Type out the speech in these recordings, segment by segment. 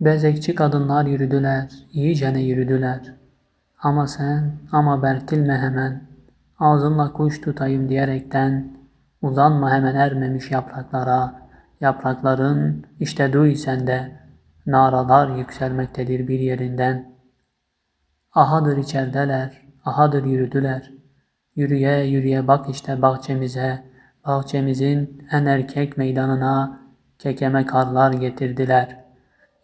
Bezekçi kadınlar yürüdüler, iyicene yürüdüler. Ama sen, ama berkilme hemen, ağzınla kuş tutayım diyerekten, uzanma hemen ermemiş yapraklara, yaprakların işte duy sende, naralar yükselmektedir bir yerinden. Ahadır içerdeler, ahadır yürüdüler. Yürüye yürüye bak işte bahçemize, bahçemizin en erkek meydanına kekeme karlar getirdiler.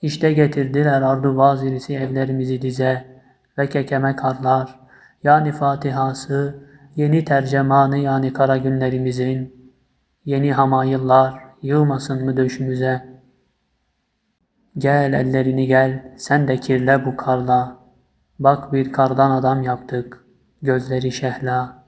İşte getirdiler ardu vazirisi evlerimizi dize ve kekeme karlar, yani Fatihası, yeni tercümanı yani kara günlerimizin, yeni hamayıllar yığmasın mı döşümüze? Gel ellerini gel, sen de kirle bu karla. Bak bir kardan adam yaptık, gözleri şehla.